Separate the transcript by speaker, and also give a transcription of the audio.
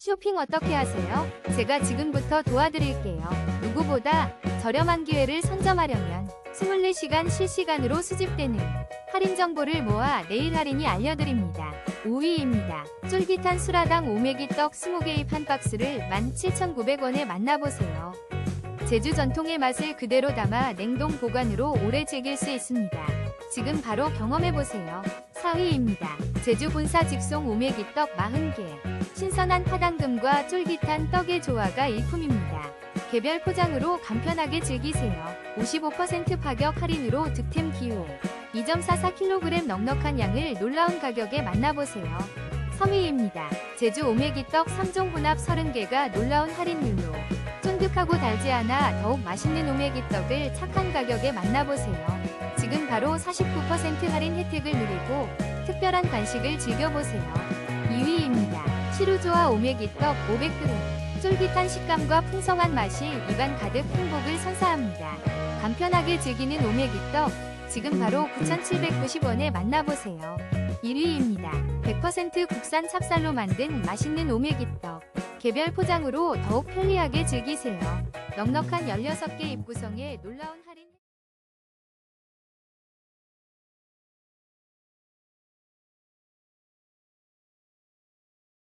Speaker 1: 쇼핑 어떻게 하세요? 제가 지금부터 도와드릴게요. 누구보다 저렴한 기회를 선점하려면 24시간 실시간으로 수집되는 할인 정보를 모아 내일 할인이 알려드립니다. 5위입니다. 쫄깃한 수라당 오메기 떡 20개입 한 박스를 17,900원에 만나보세요. 제주 전통의 맛을 그대로 담아 냉동 보관으로 오래 즐길 수 있습니다. 지금 바로 경험해보세요. 4위입니다. 제주 본사 직송 오메기 떡 40개. 신선한 파당금과 쫄깃한 떡의 조화가 일품입니다. 개별 포장으로 간편하게 즐기세요. 55% 파격 할인으로 득템 기호. 2.44kg 넉넉한 양을 놀라운 가격에 만나보세요. 3위입니다. 제주 오메기 떡 3종 혼합 30개가 놀라운 할인율로 쫀득하고 달지 않아 더욱 맛있는 오메기 떡을 착한 가격에 만나보세요. 지금 바로 49% 할인 혜택을 누리고 특별한 간식을 즐겨보세요. 2위입니다. 시루조와 오메기 떡 500g. 쫄깃한 식감과 풍성한 맛이 입안 가득 행복을 선사합니다. 간편하게 즐기는 오메기 떡. 지금 바로 9,790원에 만나보세요. 1위입니다. 100% 국산 찹쌀로 만든 맛있는 오메기 떡. 개별 포장으로 더욱 편리하게 즐기세요. 넉넉한 16개 입구성에 놀라운 할인